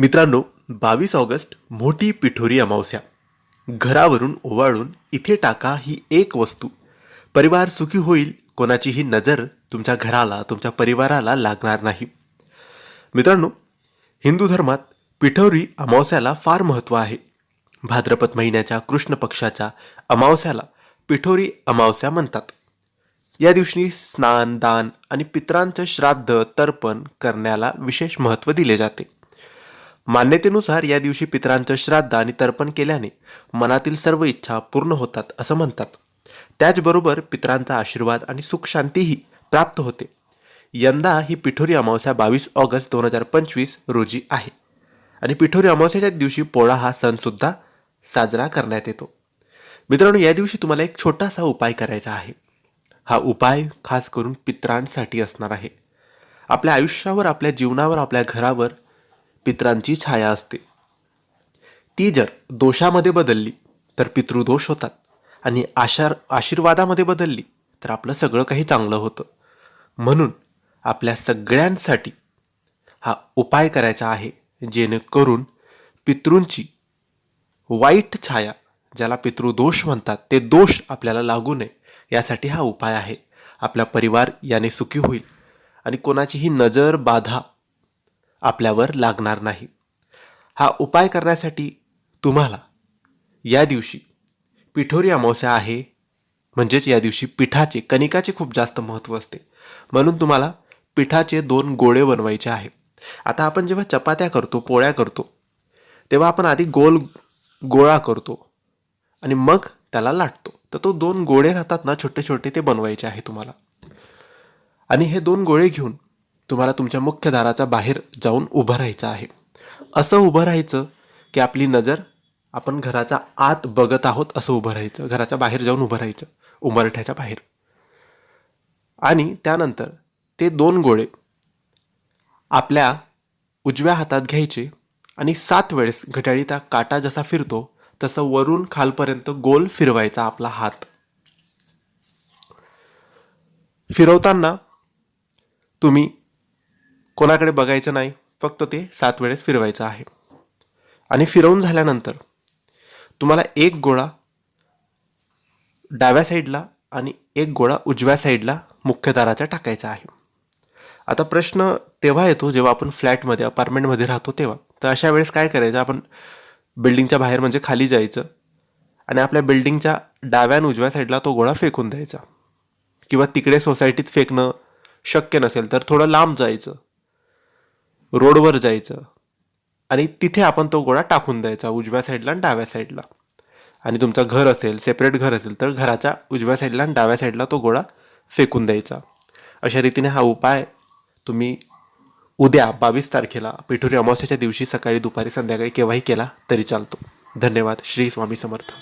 मित्रांनो बावीस ऑगस्ट मोठी पिठोरी अमावस्या. घरावरून ओवाळून इथे टाका ही एक वस्तू. परिवार सुखी होईल कोणाचीही नजर तुमच्या घराला तुमच्या परिवाराला लागणार नाही. मित्रांनो हिंदू धर्मात पिठोरी अमावस्याला फार महत्त्व आहे. भाद्रपद महिन्याच्या कृष्ण पक्षाच्या अमावस्याला पिठोरी अमावस्या म्हणतात. या दिवशी स्नान दान आणि पितरांचं श्राद्ध तर्पण करण्याला विशेष महत्त्व दिले जाते. मान्यतेनुसार या दिवशी पितरांचं श्राद्ध आणि तर्पण केल्याने मनातील सर्व इच्छा पूर्ण होतात असं म्हणतात. त्याचबरोबर पितरांचा आशीर्वाद आणि सुखशांतीही प्राप्त होते. यंदा ही पिठोरी अमावस्या बावीस ऑगस्ट दोन हजार पंचवीस रोजी आहे आणि पिठोरी अमावस्याच्या दिवशी पोळा हा सणसुद्धा साजरा करण्यात येतो. मित्रांनो या दिवशी तुम्हाला एक छोटासा उपाय करायचा आहे. हा उपाय खास करून पितरांसाठी असणार आहे. आपल्या आयुष्यावर आपल्या जीवनावर आपल्या घरावर पितरांची छाया असते. ती जर दोषामध्ये बदलली तर पितृदोष होतात. आणि आशार आशीर्वादामध्ये बदलली तर आपलं सगळं काही चांगलं होतं. म्हणून आपल्या सगळ्यांसाठी हा उपाय करायचा आहे जेणेकरून पितृंची वाईट छाया ज्याला पितृदोष म्हणतात ते दोष आपल्याला लागू नये. यासाठी हा उपाय आहे. आपला परिवार याने सुखी होईल. आणि कोणाचीही नजर बाधा आपल्यावर लागणार नाही. हा उपाय करण्यासाठी तुम्हाला या दिवशी पिठोरी अमावस्या आहे. म्हणजेच या दिवशी पिठाचे कणिकाचे खूप जास्त महत्त्व असते. म्हणून तुम्हाला पिठाचे दोन गोळे बनवायचे आहे. आता आपण जेव्हा चपात्या करतो पोळ्या करतो तेव्हा आपण आधी गोल गोळा करतो आणि मग त्याला लाटतो. तर तो दोन गोळे राहतात ना छोटे छोटे ते बनवायचे आहे तुम्हाला. आणि हे दोन गोळे घेऊन तुम्हाला तुमच्या मुख्य दाराच्या बाहेर जाऊन उभं राहायचं आहे. असं उभं राहायचं की आपली नजर आपण घराच्या आत बघत आहोत असं उभं राहायचं. घराच्या बाहेर जाऊन उभं राहायचं उमरठ्याच्या बाहेर. आणि त्यानंतर ते दोन गोळे आपल्या उजव्या हातात घ्यायचे आणि सात वेळेस घड्याळीचा काटा जसा फिरतो तसं वरून खालपर्यंत गोल फिरवायचा आपला हात. फिरवताना तुम्ही कोणाकडे बघायचं नाही फक्त ते सात वेळेस फिरवायचं आहे. आणि फिरवून झाल्यानंतर तुम्हाला एक गोळा डाव्या साईडला आणि एक गोळा उजव्या साईडला मुख्य दाराचा टाकायचा आहे. आता प्रश्न तेव्हा येतो जेव्हा आपण फ्लॅटमध्ये अपार्टमेंटमध्ये राहतो तेव्हा. तर अशा वेळेस काय करायचं? आपण बिल्डिंगच्या बाहेर म्हणजे खाली जायचं आणि आपल्या बिल्डिंगच्या डाव्या आणि उजव्या साईडला तो गोळा फेकून द्यायचा. किंवा तिकडे सोसायटीत फेकणं शक्य नसेल तर थोडं लांब जायचं. रोडवर जायचं. आणि तिथे आपण तो गोळा टाकून द्यायचा उजव्या साईडला आणि डाव्या साईडला. आणि तुमचं घर असेल सेपरेट घर असेल तर घराच्या उजव्या साईडला आणि डाव्या साईडला तो गोळा फेकून द्यायचा. अशा रीतीने हा उपाय तुम्ही उद्या बावीस तारखेला पिठोरी अमावस्याच्या दिवशी सकाळी दुपारी संध्याकाळी केव्हाही केला तरी चालतो. धन्यवाद. श्री स्वामी समर्थ.